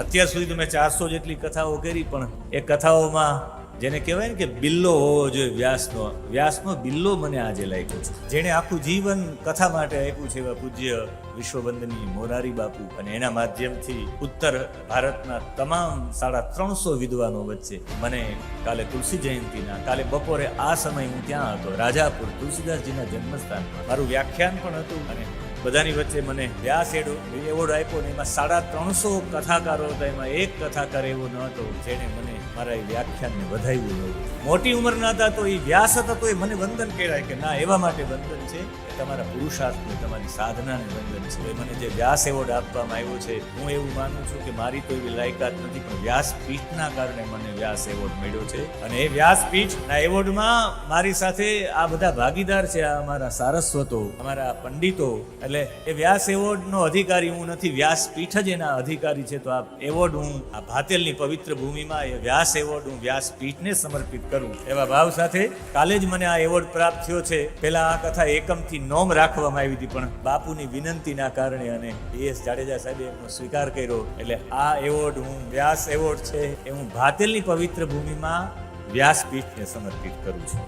અત્યાર સુધી તો મેં ચારસો જેટલી કથાઓ કરી, પણ એ કથાઓમાં જેને કહેવાય ને કે બિલ્લો હોવો જોઈએ, વ્યાસનો વ્યાસનો બિલ્લો મને આજે લાગ્યો છે. જેણે આખું જીવન કથા માટે આપ્યું છે એવા પૂજ્ય વિશ્વબંધની મોરારી બાપુ અને એના માધ્યમથી ઉત્તર ભારતના તમામ સાડા ત્રણસો વિદ્વાનો વચ્ચે મને કાલે તુલસી જયંતિના, કાલે બપોરે આ સમય હું ત્યાં હતો, રાજાપુર, તુલસીદાસજીના જન્મસ્થાનમાં. મારું વ્યાખ્યાન પણ હતું અને બધાની વચ્ચે મને વ્યાસ એડો એવોર્ડ આપ્યો ને એમાં સાડા ત્રણસો કથાકારો હતા, એમાં એક કથાકાર એવો ન હતો, જેણે મને મારા એ વ્યાખ્યાનને વધાવ્યું હતું મોટી ઉંમરના હતા તો એ વ્યાસ હતા તો એ મને વંદન કહેવાય કે ના, એવા માટે વંદન છે તમારા પુરુષાર્થને, તમારી સાધનાને વંદન છે. એ મને જે વ્યાસ એવોર્ડ આપવામાં આવ્યો છે, હું એવું માનું છું કે મારી તો એવી લાયકાત નથી, પણ વ્યાસપીઠના કારણે મને વ્યાસ એવોર્ડ મળ્યો છે. અને એ વ્યાસપીઠના એવોર્ડમાં મારી સાથે આ બધા ભાગીદાર છે, આ અમારા સારસ્વતો, અમારા પંડિતો એટલે એ વ્યાસ એવોર્ડનો અધિકારી હું નથી, વ્યાસપીઠ જ એના અધિકારી છે, તો આ એવોર્ડ હું આ ભાતેલની પવિત્ર ભૂમિમાં એ વ્યાસ એવોર્ડ હું વ્યાસપીઠને સમર્પિત કરું. એવા ભાવ સાથે કાલે જ મને આ એવોર્ડ પ્રાપ્ત થયો છે. પહેલા આ કથા એકમથી નોમ રાખવામાં આવી હતી, પણ બાપુની વિનંતીના કારણે અને એસ જાડેજા સાહેબે એમનો સ્વીકાર કર્યો. એટલે આ એવોર્ડ હું વ્યાસ એવોર્ડ છે, એ હું ભાતેલની પવિત્ર ભૂમિમાં વ્યાસપીઠને સમર્પિત કરું છું.